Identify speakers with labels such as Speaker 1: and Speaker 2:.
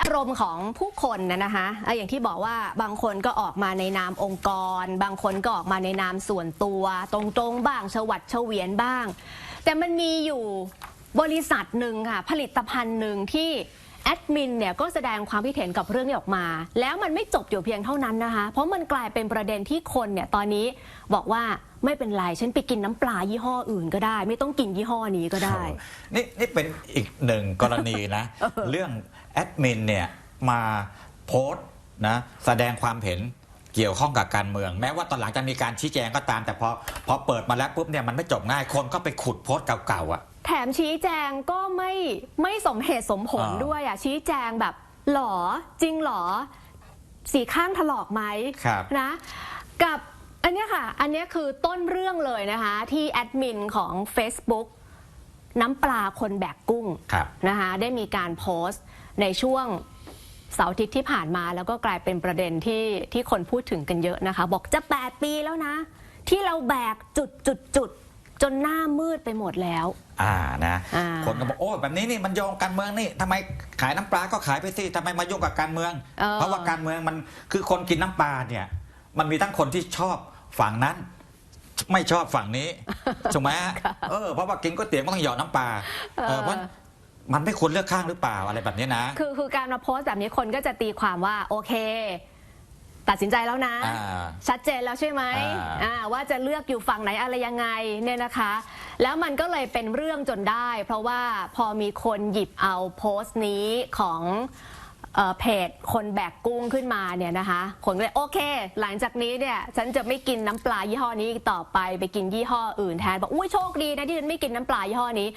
Speaker 1: อารมณ์ของผู้คนนะนะคะอย่างที่บอกว่าบางคนก็ออกมาในนามองค์กร บางคนก็ออกมาในนามส่วนตัว ตรงๆบ้างชวัดเฉวียนบ้าง แต่มันมีอยู่บริษัทหนึ่งค่ะ ผลิตภัณฑ์หนึ่งที่ ดมินเนี่ยก็แสดงความคิดเห็นกับเรื่องนี้ออกมา แล้วมันไม่จบอยู่เพียงเท่านั้นนะคะ เพราะมันกลายเป็นประเด็นที่คนเนี่ยตอนนี้บอกว่าไม่เป็นไร ฉันไปกินน้ำปลายี่ห้ออื่นก็ได้ ไม่ต้องกินยี่ห้อนี้ก็ได้
Speaker 2: นี่นี่เป็นอีกหนึ่งกรณีนะ เรื่องแอดมินเนี่ยมาโพสต์นะแสดงความเห็นเกี่ยวข้องกับการเมือง แม้ว่าตอนหลังจะมีการชี้แจงก็ตาม แต่พอพอเปิดมาแล้วปุ๊บเนี่ยมันไม่จบง่ายคนก็ไปขุดโพสต์เก่าๆอะ
Speaker 1: แถมชี้แจงก็ไม่ไม่สมเหตุสมผล
Speaker 2: อ่า
Speaker 1: ด้วยอะชี้แจงแบบหรอจริงหรอ สีข้างถลอกไหม
Speaker 2: ครับ
Speaker 1: นะกับอันเนี้ยค่ะ อันเนี้ยคือต้นเรื่องเลยนะคะ ที่แอดมินของ Facebook น้ำปลาคนแบกกุ้ง
Speaker 2: ครับ
Speaker 1: นะคะได้มีการโพสต์ในช่วงเสาร์อาทิตย์ที่ผ่านมาแล้วก็กลายเป็นประเด็นที่ที่คนพูดถึงกันเยอะนะคะ บอกจะ 8 ปีแล้วนะ ที่เราแบกจุดจุดจุด จนหน้ามืดไปหมดแล้ว
Speaker 2: อ่านะ
Speaker 1: อ่า
Speaker 2: คนก็บอกโอ้แบบนี้นี่มันโยงการเมืองนี่ทำไมขายน้ำปลาก็ขายไปสิทำไมมายุ่งกับการเมือง
Speaker 1: เออ
Speaker 2: เพราะว่าการเมืองมันคือคนกินน้ำปลาเนี่ย มันมีทั้งคนที่ชอบฝั่งนั้น ไม่ชอบฝั่งนี้ ถูกไหมฮะเออเพราะว่ากินก๋วยเตี๋ยวก็ต้องหยอดน้ำปลาเออเพราะมันไม่ควรเลือกข้างหรือเปล่าอะไรแบบนี้นะ
Speaker 1: คือคือการมาโพสต์แบบนี้คนก็จะตีความว่าโอเค ตัดสินใจแล้วนะ
Speaker 2: อ่า
Speaker 1: ชัดเจนแล้วใช่ไหม
Speaker 2: อ่า
Speaker 1: อ่าว่าจะเลือกอยู่ฝั่งไหนอะไรยังไงเนี่ยนะคะ แล้วมันก็เลยเป็นเรื่องจนได้ เพราะว่าพอมีคนหยิบเอาโพสต์นี้ของเอ่อเพจคนแบกกุ้งขึ้นมาเนี่ยนะคะคนก็เลยโอเค หลังจากนี้เนี่ยฉันจะไม่กินน้ำปลายี่ห้อนี้อีกต่อไปไปกินยี่ห้ออื่นแทนบอกอุ้ยโชคดีนะที่ฉันไม่กินน้ำปลายี่ห้อนี้